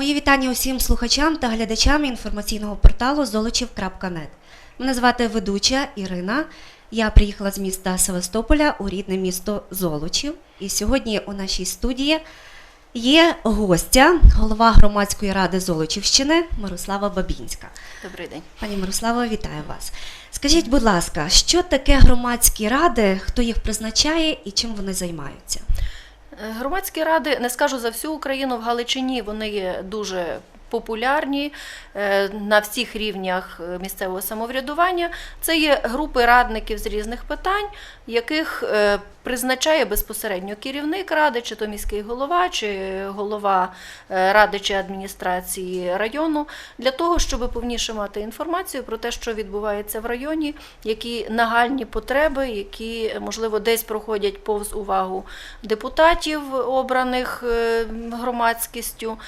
Мої вітання усім слухачам та глядачам інформаційного порталу золочів.нет. Мене звати ведуча Ірина. Я приїхала з міста Севастополя у рідне місто Золочів. І сьогодні у нашій студії є гостя, голова громадської ради Золочівщини Мирослава Бабінська. Добрий день. Пані Мирославо, вітаю вас. Скажіть, будь ласка, що таке громадські ради, хто їх призначає і чим вони займаються? Е, Громадські ради, не скажу за всю Україну, в Галичині вони є дуже популярні е, на всіх рівнях е, місцевого самоврядування. Це є групи радників з різних питань, яких е, призначає безпосередньо керівник ради, чи то міський голова, чи голова ради чи адміністрації району, для того, щоб повніше мати інформацію про те, що відбувається в районі, які нагальні потреби, які, можливо, десь проходять повз увагу депутатів, обраних громадськістю.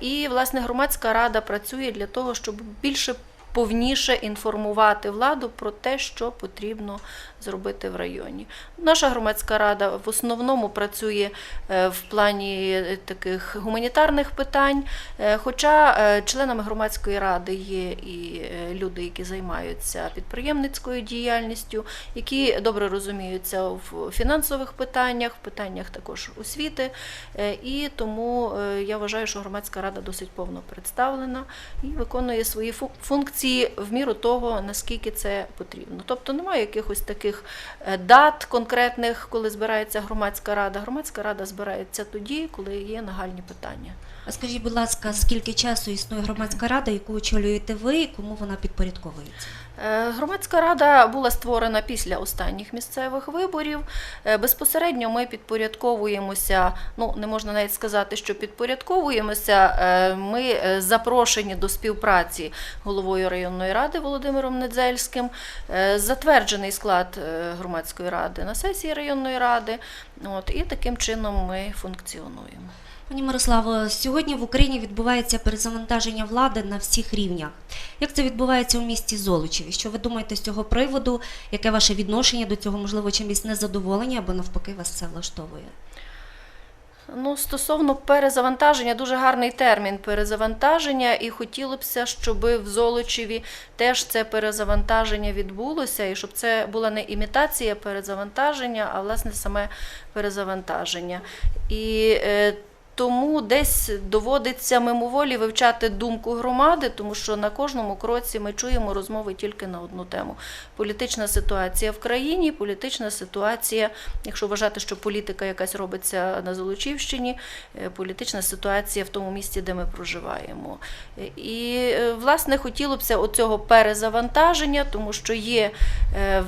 І, власне, громадська рада працює для того, щоб більше повніше інформувати владу про те, що потрібно зробити в районі. Наша громадська рада в основному працює е, в плані е, таких гуманітарних питань, е, хоча членами громадської ради є і люди, які займаються підприємницькою діяльністю, які добре розуміються в фінансових питаннях, в питаннях також освіти. І тому я вважаю, що громадська рада досить повно представлена і виконує свої фу- функції в міру того, наскільки це потрібно. Тобто немає якихось таких е, дат конкретних, коли збирається громадська рада. Громадська рада збирається тоді, коли є нагальні питання. А скажіть, будь ласка, скільки часу існує громадська рада, яку очолюєте ви, і кому вона підпорядковується? Е, Громадська рада була створена після останніх місцевих виборів. Е, Безпосередньо ми підпорядковуємося. Ну не можна навіть сказати, що підпорядковуємося. Ми запрошені до співпраці головою районної ради Володимиром Недзельським. Затверджений склад громадської ради на сесії районної ради. От і таким чином ми функціонуємо. Пані Мирославо, сьогодні в Україні відбувається перезавантаження влади на всіх рівнях. Як це відбувається у місті Золочеві? Що ви думаєте з цього приводу? Яке ваше відношення до цього? Можливо, чимось незадоволення або навпаки вас це влаштовує? Ну, стосовно перезавантаження, дуже гарний термін перезавантаження, і хотілося б, щоб в Золочеві теж це перезавантаження відбулося, і щоб це була не імітація перезавантаження, а власне саме перезавантаження. І е, тому десь доводиться мимоволі вивчати думку громади, тому що на кожному кроці ми чуємо розмови тільки на одну тему: політична ситуація в країні, політична ситуація, якщо вважати, що політика якась робиться на Золочівщині, е, політична ситуація в тому місті, де ми проживаємо. Е, І е, власне хотілося б оцього перезавантаження, тому що є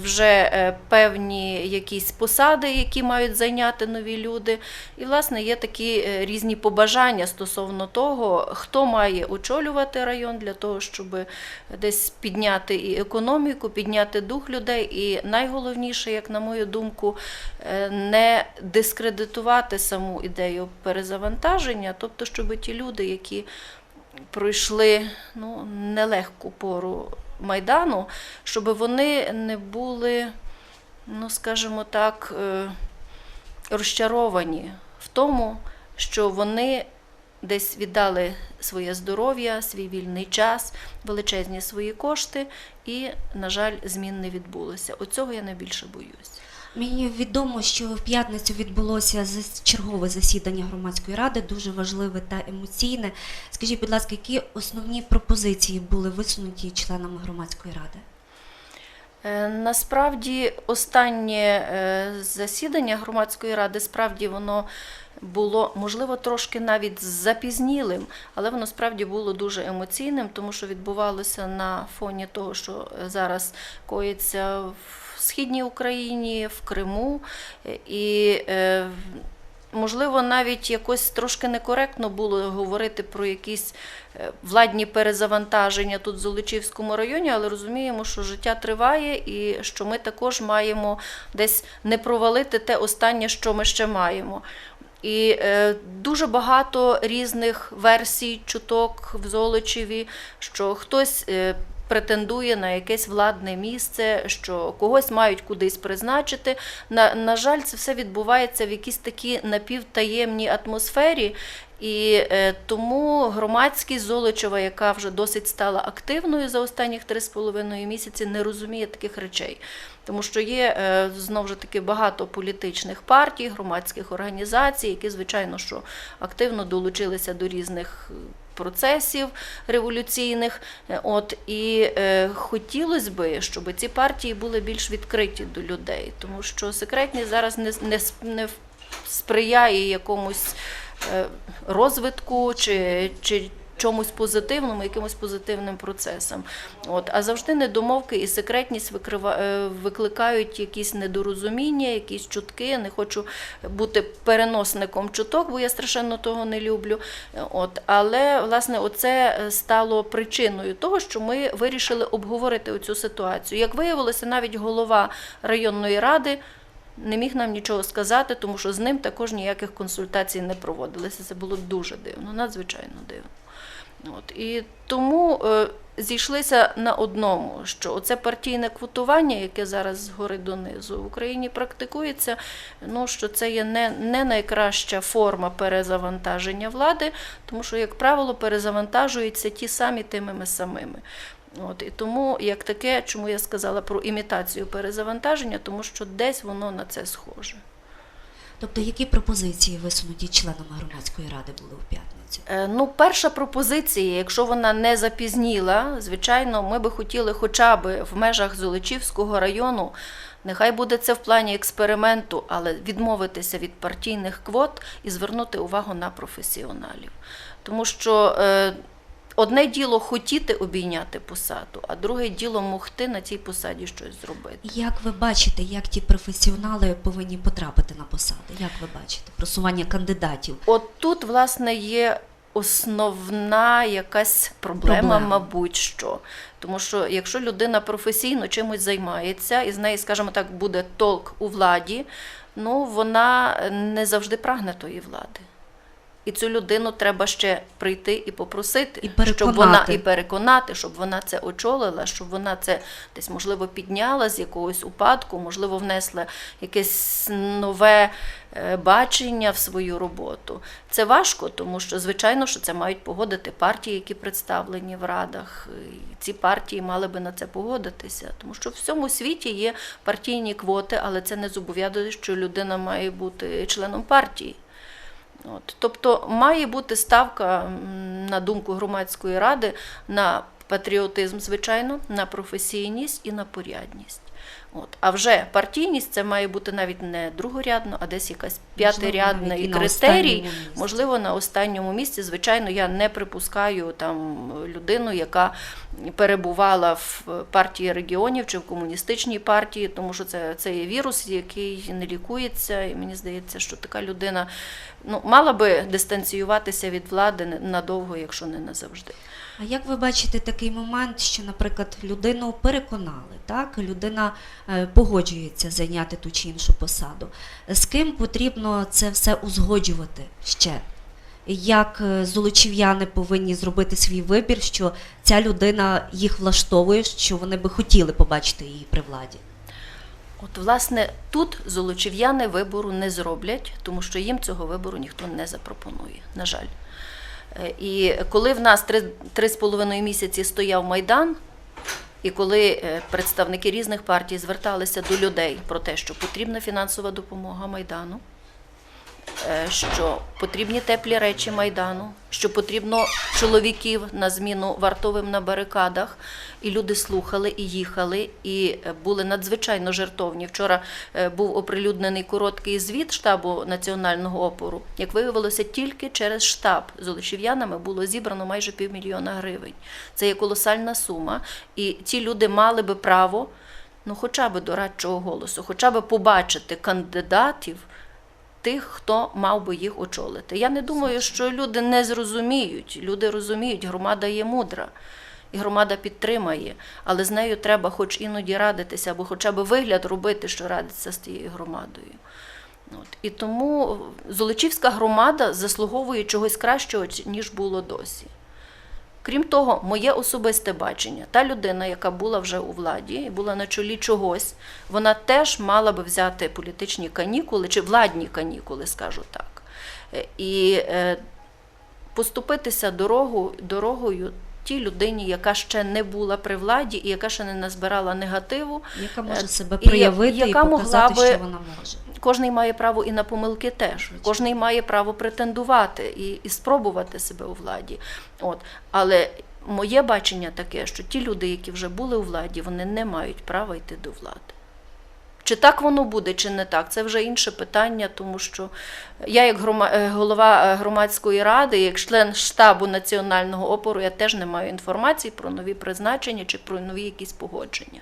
вже певні якісь посади, які мають зайняти нові люди. І, власне, є такі е, різні побажання стосовно того, хто має очолювати район для того, щоб десь підняти і економіку, підняти дух людей. І найголовніше, як на мою думку, е, не дискредитувати саму ідею перезавантаження, тобто, щоб ті люди, які пройшли ну, нелегку пору Майдану, щоб вони не були, ну скажімо так, е, розчаровані в тому, що вони десь віддали своє здоров'я, свій вільний час, величезні свої кошти, і, на жаль, змін не відбулося. Оцього я найбільше боюсь. Мені відомо, що в п'ятницю відбулося чергове засідання громадської ради, дуже важливе та емоційне. Скажіть, будь ласка, які основні пропозиції були висунуті членами громадської ради? Е, Насправді, останнє е, засідання громадської ради, справді воно було, можливо, трошки навіть запізнілим, але воно справді було дуже емоційним, тому що відбувалося на фоні того, що е, зараз коїться в східній Україні, в Криму. І Можливо, навіть якось трошки некоректно було говорити про якісь е, владні перезавантаження тут в Золочівському районі, але розуміємо, що життя триває і що ми також маємо десь не провалити те останнє, що ми ще маємо. І е, дуже багато різних версій, чуток в Золочеві, що хтось е, претендує на якесь владне місце, що когось мають кудись призначити. На, на жаль, це все відбувається в якійсь такій напівтаємній атмосфері. І е, тому громадськість Золочева, яка вже досить стала активною за останніх 3,5 місяці, не розуміє таких речей. Тому що є е, знову ж таки багато політичних партій, громадських організацій, які, звичайно, що активно долучилися до різних процесів революційних. Е, От і е, хотілося би, щоб ці партії були більш відкриті до людей, тому що секретність зараз не, не, не сприяє якомусь е, розвитку чи, чи чомусь позитивному, якимось позитивним процесам. От, а завжди недомовки і секретність е, викликають якісь недорозуміння, якісь чутки. Не хочу бути переносником чуток, бо я страшенно того не люблю. От, але власне оце е, стало причиною того, що ми вирішили обговорити цю ситуацію. Як виявилося, навіть голова районної ради не міг нам нічого сказати, тому що з ним також ніяких консультацій не проводилося. Це було дуже дивно, надзвичайно дивно. От. І тому е, зійшлися на одному, що оце партійне квотування, яке зараз згори донизу в Україні практикується, ну, що це є не, не найкраща форма перезавантаження влади, тому що, як правило, перезавантажуються ті самі тими самими. От, і тому, як таке, чому я сказала про імітацію перезавантаження, тому що десь воно на це схоже. Тобто, які пропозиції висунуті членами громадської ради були у п'ятницю? Е, Ну, перша пропозиція, якщо вона не запізніла, звичайно, ми би хотіли хоча б в межах Золочівського району, нехай буде це в плані експерименту, але відмовитися від партійних квот і звернути увагу на професіоналів. Тому що е, одне діло хотіти обійняти посаду, а друге діло могти на цій посаді щось зробити. Як ви бачите, як ті професіонали повинні потрапити на посади? Як ви бачите просування кандидатів? От тут, власне, є основна якась проблема, Проблема. мабуть, що. Тому що якщо людина професійно чимось займається, і з неї, скажімо так, буде толк у владі, ну вона не завжди прагне тої влади. І цю людину треба ще прийти і попросити, І щоб вона і переконати, щоб вона це очолила, щоб вона це десь можливо підняла з якогось упадку, можливо, внесла якесь нове е, бачення в свою роботу. Це важко, тому що звичайно, що це мають погодити партії, які представлені в радах. І ці партії мали би на це погодитися, тому що в всьому світі є партійні квоти, але це не зобов'язує, що людина має бути членом партії. От, тобто має бути ставка, на думку громадської ради, на патріотизм, звичайно, на професійність і на порядність. От. А вже партійність це має бути навіть не другорядно, а десь якась п'ятирядна і і на критерій. Можливо, на останньому місці. Звичайно, я не припускаю там людину, яка перебувала в партії регіонів чи в комуністичній партії, тому що це, це є вірус, який не лікується. І мені здається, що така людина ну, мала би дистанціюватися від влади надовго, якщо не назавжди. А як ви бачите такий момент, що, наприклад, людину переконали, так? людина е, погоджується зайняти ту чи іншу посаду. З ким потрібно це все узгоджувати ще? Як е, золочів'яни повинні зробити свій вибір, що ця людина їх влаштовує, що вони би хотіли побачити її при владі? От, власне, тут золочів'яни вибору не зроблять, тому що їм цього вибору ніхто не запропонує, на жаль. Е, І коли в нас три, три з половиною місяці стояв Майдан, і коли е, представники різних партій зверталися до людей про те, що потрібна фінансова допомога Майдану, що потрібні теплі речі Майдану, що потрібно чоловіків на зміну вартовим на барикадах. І люди слухали і їхали, і е, були надзвичайно жертовні. Вчора е, був оприлюднений короткий звіт штабу національного опору. Як виявилося, тільки через штаб з олешів'янами було зібрано майже півмільйона гривень. Це є колосальна сума. І ці люди мали би право, ну хоча б до радчого голосу, хоча б побачити кандидатів тих, хто мав би їх очолити. Я не думаю, що люди не зрозуміють. Люди розуміють, громада є мудра. І громада підтримає, але з нею треба хоч іноді радитися, або хоча б вигляд робити, що радиться з тією громадою. От. І тому Золочівська громада заслуговує чогось кращого, ніж було досі. Крім того, моє особисте бачення, та людина, яка була вже у владі і була на чолі чогось, вона теж мала би взяти політичні канікули чи владні канікули, скажу так. Е, І е, поступитися дорогу, дорогою тій людині, яка ще не була при владі і яка ще не назбирала негативу. Яка Е, може себе і проявити і, яка могла показати, би- що вона може. Кожний має право і на помилки теж. Кожний має право претендувати і, і спробувати себе у владі. От. Але моє бачення таке, що ті люди, які вже були у владі, вони не мають права йти до влади. Чи так воно буде, чи не так, це вже інше питання, тому що я, як е, голова е, громадської ради, як член штабу національного опору, я теж не маю інформації про нові призначення чи про нові якісь погодження.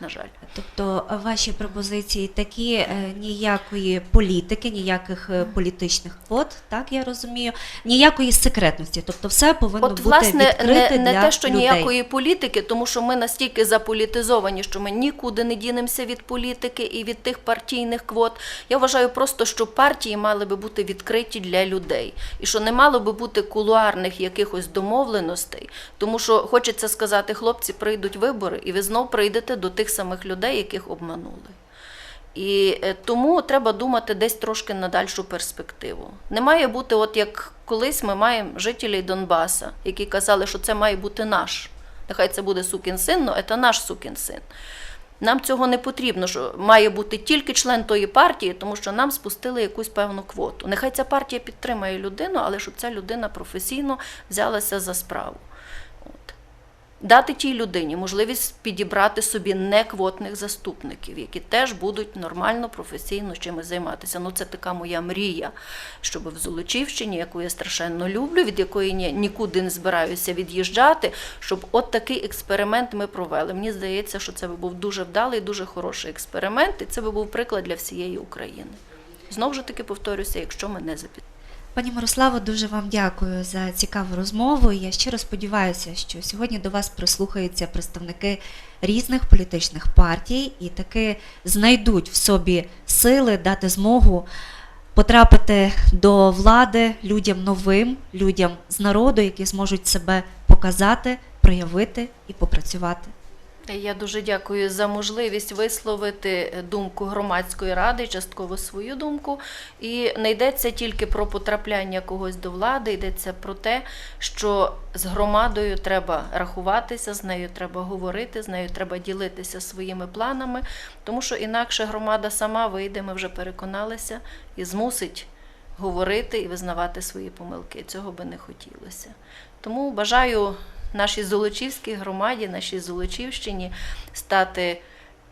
На жаль. Тобто ваші пропозиції такі е, ніякої політики, ніяких е, політичних квот, так я розумію, ніякої секретності. Тобто все повинно От, бути власне, відкрите не, не для те, що людей. ніякої політики, тому що ми настільки заполітизовані, що ми нікуди не дінемося від політики і від тих партійних квот. Я вважаю просто, що партії мали би бути відкриті для людей, і що не мало би бути кулуарних якихось домовленостей, тому що хочеться сказати, хлопці, прийдуть вибори, і ви знов прийдете до тих самих людей, яких обманули. І е, тому треба думати десь трошки на дальшу перспективу. Не має бути, от як колись ми маємо жителів Донбаса, які казали, що це має бути наш. Нехай це буде сукін син, але це наш сукін син. Нам цього не потрібно, що має бути тільки член тої партії, тому що нам спустили якусь певну квоту. Нехай ця партія підтримає людину, але щоб ця людина професійно взялася за справу. От. Дати тій людині можливість підібрати собі неквотних заступників, які теж будуть нормально, професійно чимось займатися. Ну, це така моя мрія, щоб в Золочівщині, яку я страшенно люблю, від якої ні, нікуди не збираюся від'їжджати, щоб от такий експеримент ми провели. Мені здається, що це би був дуже вдалий, дуже хороший експеримент, і це би був приклад для всієї України. Знову ж таки повторюся, якщо мене запитають. Пані Мирославо, дуже вам дякую за цікаву розмову. Я щиро сподіваюся, що сьогодні до вас прислухаються представники різних політичних партій і таки знайдуть в собі сили дати змогу потрапити до влади людям новим, людям з народу, які зможуть себе показати, проявити і попрацювати. Я дуже дякую за можливість висловити думку громадської ради, частково свою думку. І не йдеться тільки про потрапляння когось до влади, йдеться про те, що з громадою треба рахуватися, з нею треба говорити, з нею треба ділитися своїми планами, тому що інакше громада сама вийде, ми вже переконалися, і змусить говорити і визнавати свої помилки. Цього би не хотілося. Тому бажаю нашій Золочівській громаді, нашій Золочівщині стати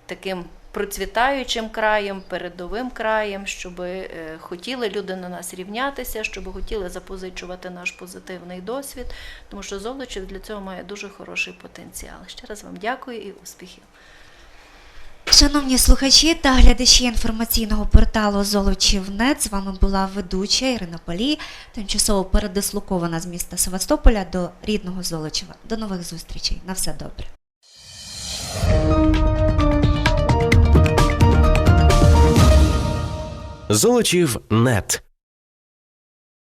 таким процвітаючим краєм, передовим краєм, щоб е, хотіли люди на нас рівнятися, щоб хотіли запозичувати наш позитивний досвід, тому що Золочів для цього має дуже хороший потенціал. Ще раз вам дякую і успіхів. Шановні слухачі та глядачі інформаційного порталу Золочівнет, з вами була ведуча Ірина Полій, тимчасово передислокована з міста Севастополя до рідного Золочева. До нових зустрічей. На все добре. Золочів нет.